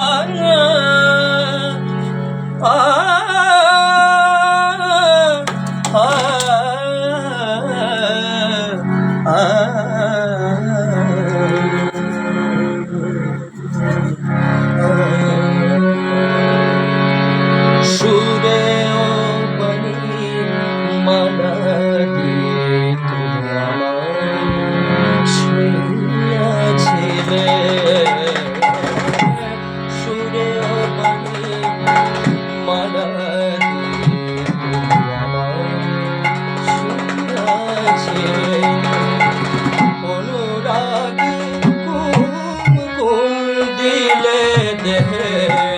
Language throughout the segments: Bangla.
Allah. দিলে দেহে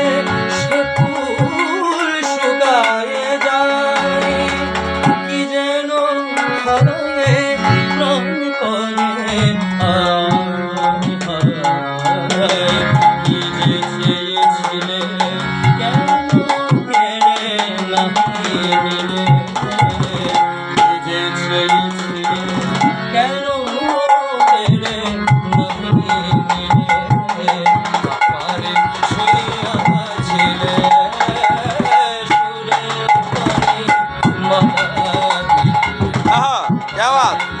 Tchau, Aldo.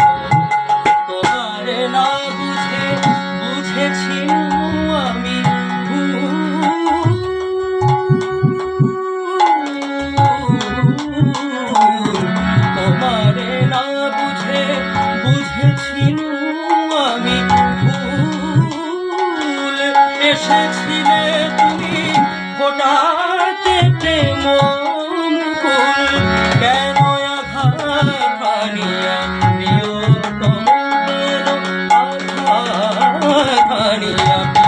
এসেছিনু আমি ভুল এসেছিলে তুমি। হঠাতে প্রেম মুকুল, কেন আঘাত হারিয়া প্রিয়তম কেন আঘাত হারিয়া